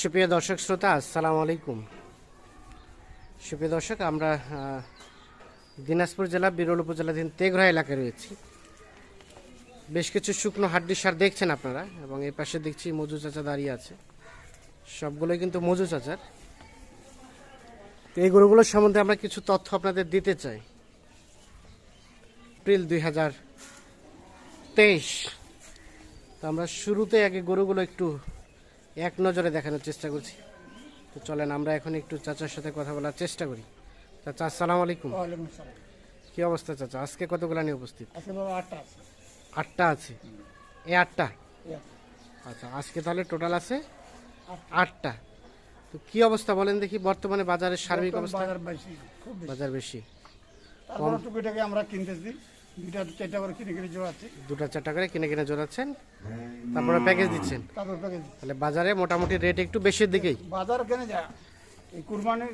সুপ্রিয় দর্শক শ্রোতা, আসসালামু আলাইকুম। সুপ্রিয় দর্শক, আমরা দিনাজপুর জেলা, বিরল উপজেলাধীন তেঘরা এলাকায় রয়েছি। বেশ কিছু শুকনো হাড্ডি সার দেখছেন আপনারা, এবং এই পাশে দেখছি মজু চাচা দাঁড়িয়ে আছে। সবগুলোই কিন্তু মজু চাচার। তো এই গরুগুলোর সম্বন্ধে আমরা কিছু তথ্য আপনাদের দিতে চাই। এপ্রিল দুই হাজার তেইশ। তো আমরা শুরুতে আগে গরুগুলো একটু এক নজরে দেখানোর চেষ্টা করছি। তো চলেন আমরা এখন একটু চাচার সাথে কথা বলার চেষ্টা করি। চাচা আসসালামু আলাইকুম। কি অবস্থা চাচা? আজকে কতগুলো নিয়ে উপস্থিত? আটটা আছে। এই আটটা? আচ্ছা আজকে তাহলে টোটাল আছে আটটা। তো কি অবস্থা বলেন দেখি বর্তমানে বাজারের সার্বিক অবস্থা? বাজার বেশি খুব বাজার বেশি। আমরা কিনতেছি দুইটা চারটা করে কিনে কিনে জোড়াচ্ছি দুটা চারটা করে কিনে কিনে জোড়াচ্ছেন তারপরে প্যাকেজ দিচ্ছেন? তারপর প্যাকেজ তাহলে বাজারে মোটামুটি রেট একটু বেশির দিকেই। বাজার কেনে যা এই কুরবানি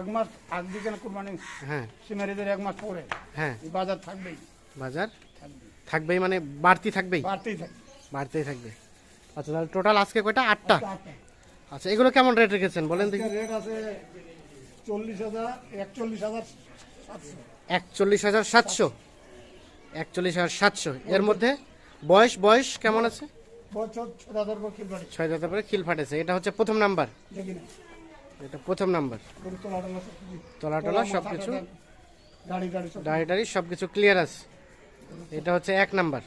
এক মাস আগ দিকে না কুরবানি হ্যাঁ। সিমারিদের এক মাস পরে। হ্যাঁ। বাজার থাকবেই। বাজার থাকবে থাকবেই মানে বাড়তি থাকবেই? বাড়তেই থাকবে। বাড়তেই থাকবে। আচ্ছা তাহলে টোটাল আজকে কয়টা? আটটা? আটটা। আচ্ছা এগুলো কেমন রেট রেখেছেন বলেন দেখি। রেট আছে চল্লিশ হাজার একচল্লিশ হাজার সাতশো। একচল্লিশ হাজার সাতশো? একচল্লিশ হাজার সাতশো। এর মধ্যে বয়স বয়স কেমন আছে? ছয় দাঁতের পরে খিল ফাটেছে। এটা হচ্ছে প্রথম নাম্বার। এটা প্রথম নাম্বার। গরু তোলা সব কিছু। দাড়ি টাড়ি সব। কিছু ক্লিয়ার আছে। এটা হচ্ছে এক নাম্বার।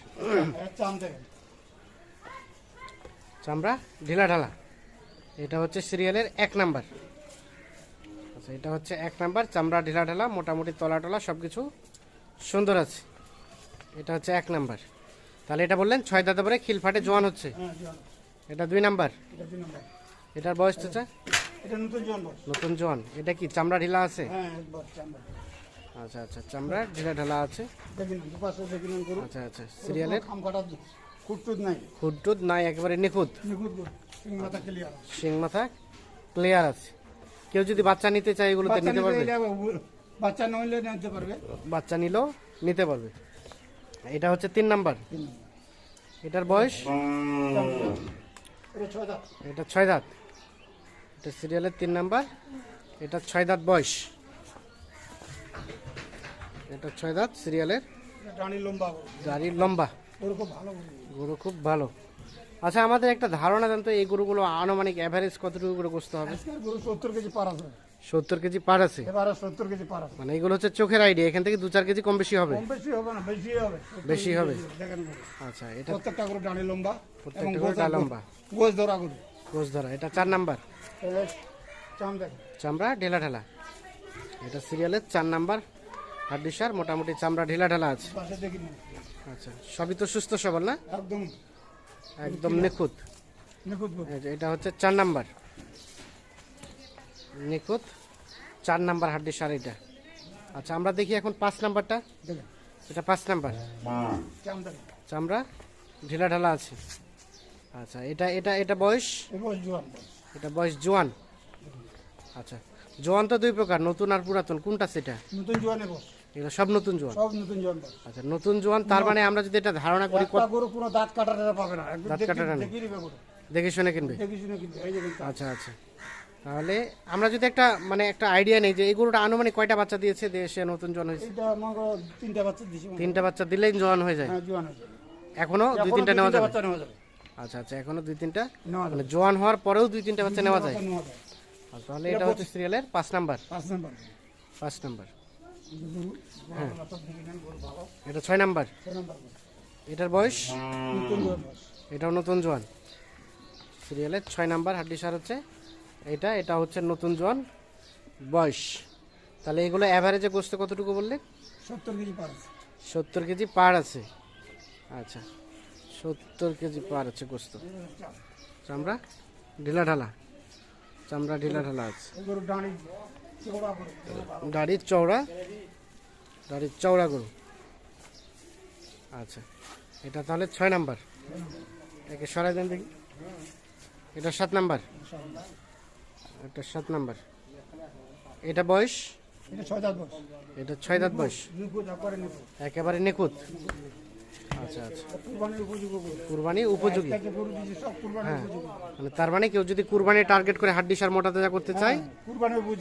চামড়া ঢিলা ঢালা। এটা হচ্ছে সিরিয়ালের এক নাম্বার। আচ্ছা এটা হচ্ছে এক নাম্বার। চামড়া ঢিলা ঢালা মোটামুটি তলা টলা সব কিছু সুন্দর আছে। এটা হচ্ছে এক নাম্বার। তাহলে এটা বললেন ছয় দাদা পরে খিল ফাটে জোয়ান হচ্ছে। হ্যাঁ এটা দুই নাম্বার? এটার বয়স চাচা নতুন জোয়ান এটা কি চামড়া ঢিলা আছে? হ্যাঁ আচ্ছা আচ্ছা চামড়া ঢিলা ঢালা আছে। আচ্ছা আচ্ছা সিরিয়ালের? খাম নাই। একেবারে নিখুঁত। শিং মাথা ক্লিয়ার আছে। কেউ যদি বাচ্চা নিতে চায় এগুলোতে নিতে পারবে? বাচ্চা নইলে নিতে পারবে। বাচ্চা নিলেও নিতে পারবে। এটা হচ্ছে তিন নাম্বার। এটার বয়স? এটা ছয় দাঁত। এটা সিরিয়ালের তিন নাম্বার। এটা ছয় দাঁত বয়স। এটা ছয় দাঁত সিরিয়ালের গাড়ির লম্বা গরু। খুব ভালো আচ্ছা আমাদের একটা ধারণা জানতো এই গরুগুলো আনুমানিক অ্যাভারেজ কতটুকু করে বসতে হবে? গরু সত্তর কেজি পার আছে। সত্তর কেজি পার আছে? এবারে সত্তর কেজি পার আছে। মানে এগুলো হচ্ছে চোখের আইডিয়া এখান থেকে দু চার কেজি কম বেশি হবে? কম বেশি হবে না বেশি হবে বেশি হবে। দেখেন আচ্ছা এটা প্রত্যেকটা গরু ডানি লম্বা প্রত্যেকটা গরু ডাল লম্বা। গোছ। ধরা গরু গোস ধরা এটা চার নাম্বার? চামড়া ঢেলা ঢালা। এটা সিরিয়ালের চার নাম্বার হাড্ডি সার মোটামুটি চামড়া ঢেলা ঢালা আছে। আচ্ছা সবই তো সুস্থ সবল না? একদম। একদম নিখুঁত। এটা হচ্ছে চার নাম্বার। নিখুঁত। চার নাম্বার হাড্ডি সার এটা। আচ্ছা আমরা দেখি এখন পাঁচ নাম্বারটা। এটা পাঁচ নাম্বার। চামড়া। ঢিলা ঢালা আছে। আচ্ছা এটা এটা এটা বয়স? এটা বয়স জোয়ান আচ্ছা জোয়ান তো দুই প্রকার নতুন আর পুরাতন। কোনটা সেটা? নতুন জোয়ানে বস এগুলো সব নতুন জোয়ান। সব নতুন জোয়ান আচ্ছা নতুন জোয়ান তার মানে আমরা যদি এটা ধারণা করি গরু কোনো দাঁত কাটাটা পাবে না। দাঁত দেখি- শুনে কিনবে? দেখি শুনে কিন্তু আচ্ছা আচ্ছা। তাহলে আমরা যদি একটা মানে একটা আইডিয়া নেই যে এই গরুটা আনুমানিক কয়টা বাচ্চা দিয়েছে দেশে নতুন জোয়ান হয়েছে? তিনটা বাচ্চা হয়। তিনটা বাচ্চা দিলেই জোয়ান হয়ে যায়? হ্যাঁ এখনও দুই তিনটা নেওয়া যাবে? আচ্ছা আচ্ছা এখনও দুই তিনটা? মানে জোয়ান হওয়ার পরেও দুই তিনটা বাচ্চা নেওয়া যায়? তাহলে এটা হচ্ছে সিরিয়ালের পাঁচ নাম্বার। পাঁচ নাম্বার। পাঁচ নাম্বার। হ্যাঁ। এটা ছয় নাম্বার। এটার বয়স? এটাও নতুন জোয়ান। সিরিয়ালের ছয় নাম্বার হাড্ডি সার হচ্ছে এটা এটা হচ্ছে নতুন জোয়ান বয়স। তাহলে এগুলো অ্যাভারেজে গোস্ত কতটুকু বললে? সত্তর কেজি পার আছে। সত্তর কেজি পার আছে। আচ্ছা সত্তর কেজি পার আছে গোস্ত। চামড়া? ঢিলা ঢালা। চামড়া ঢিলা ঢালা আছে। দাড়ির চওড়া দাড়ির চওড়া গরু। আচ্ছা এটা তাহলে ছয় নাম্বার। একে সরাই দেন দেখি। এটা সাত নাম্বার। এটা সাত নাম্বার। এটা বয়স? এটা ছয় দাঁত এটা ছয় দাঁত বয়স? একবারে নিখুঁত। আচ্ছা আচ্ছা। কুরবানি উপযোগী? একটা হ্যাঁ। মানে তার মানে কেউ যদি কুরবানি টার্গেট করে হাড্ডি সার মোটা তাজা করতে চায় গরু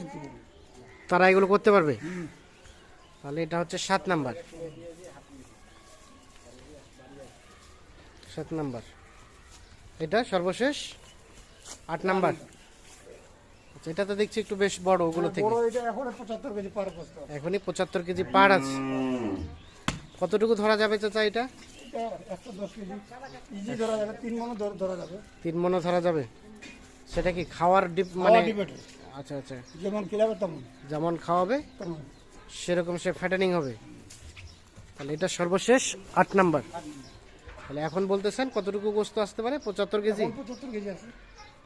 তারা এগুলো করতে পারবে? তাহলে এটা হচ্ছে সাত নাম্বার। সাত নাম্বার। এটা সর্বশেষ আট নাম্বার। আচ্ছা এটা তো দেখছি একটু বেশ বড় ওগুলো থেকে। বড় এটা এখন পঁচাত্তর কেজি পার বস্তা। এখনই পঁচাত্তর কেজি পার আছে। কতটুকু ধরা যাবে চাচা এটা? এটা একশো দশ কেজি। ইজি ধরা যাবে তিন মনে ধরা যাবে। ধরা যাবে? সেটা কি খাওয়ার ডিপ মানে আচ্ছা আচ্ছা। যেমন খেলাবে তেমন। যেমন খাওয়াবে তেমন। সেরকম সে ফ্যাটেনিং হবে। তাহলে এটা সর্বশেষ আট নাম্বার। তাহলে এখন বলতেছেন কতটুকু গোস্ত আসতে পারে? পঁচাত্তর কেজি? পঁচাত্তর কেজি আছে।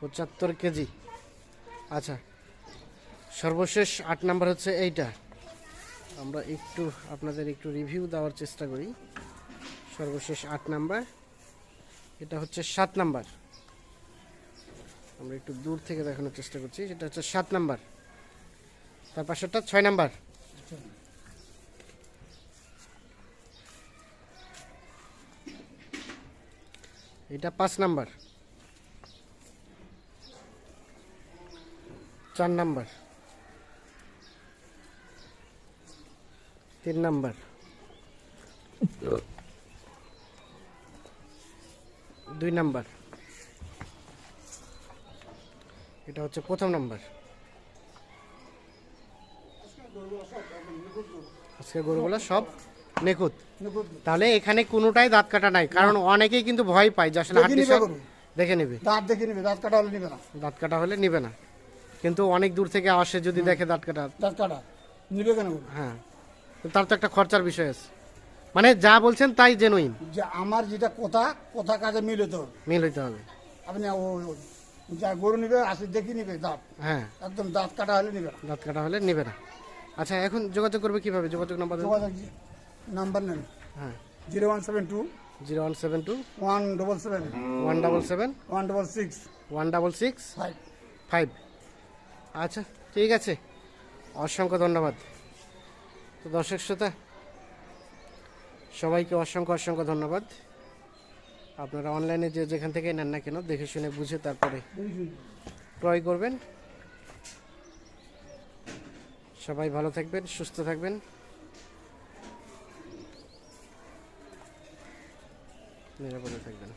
পঁচাত্তর কেজি। আচ্ছা। সর্বশেষ আট নাম্বার হচ্ছে এইটা। আমরা একটু আপনাদের একটু রিভিউ দেওয়ার চেষ্টা করি। সর্বশেষ আট নাম্বার। এটা হচ্ছে সাত নাম্বার। আমরা একটু দূর থেকে দেখানোর চেষ্টা করছি। সেটা হচ্ছে সাত নাম্বার। তার পাশেরটা ছয় নাম্বার। এটা পাঁচ নাম্বার। চার নাম্বার। তিন নাম্বার। দুই নাম্বার। এটা হচ্ছে প্রথম নাম্বার। আজকে গরুগুলো সব নিখুঁত। তাহলে এখানে কোনোটাই দাঁত কাটা নাই কারণ অনেকেই কিন্তু ভয় পায় যে আসলে। দেখে নেবে। দাঁত দেখে নিবে দাঁত কাটা হলে নিবে না। দাঁত কাটা হলে নিবে না। কিন্তু অনেক দূর থেকে আসে যদি দেখে দাঁত কাটা। দাঁত কাটা। নিবে কেন হ্যাঁ। তার তো একটা খরচার বিষয় আছে। মানে যা বলছেন তাই জেনুইন যে আমার যেটা কথা কথা কাজে মিলে তো মিল হইতে হবে। আপনি যা গরু নিবে আসে দেখি নিবে দাঁত। হ্যাঁ। একদম দাঁত কাটা হলে নিবে না। দাঁত কাটা হলে নিবে না। আচ্ছা এখন যোগাযোগ করবে কীভাবে? যোগাযোগ নাম্বার। যোগাযোগ নাম্বার নেন। হ্যাঁ। Zero one seven two zero one seven two one double seven one double seven one double six one double six five. Five. আচ্ছা ঠিক আছে। অসংখ্য ধন্যবাদ। তো দর্শক শ্রোতা, সবাইকে অসংখ্য অসংখ্য ধন্যবাদ। আপনারা অনলাইনে যে যেখান থেকে নেন না কেন, দেখে শুনে বুঝে তারপরে ক্রয় করবেন। সবাই ভালো থাকবেন, সুস্থ থাকবেন। নিরাপদে থাকবেন।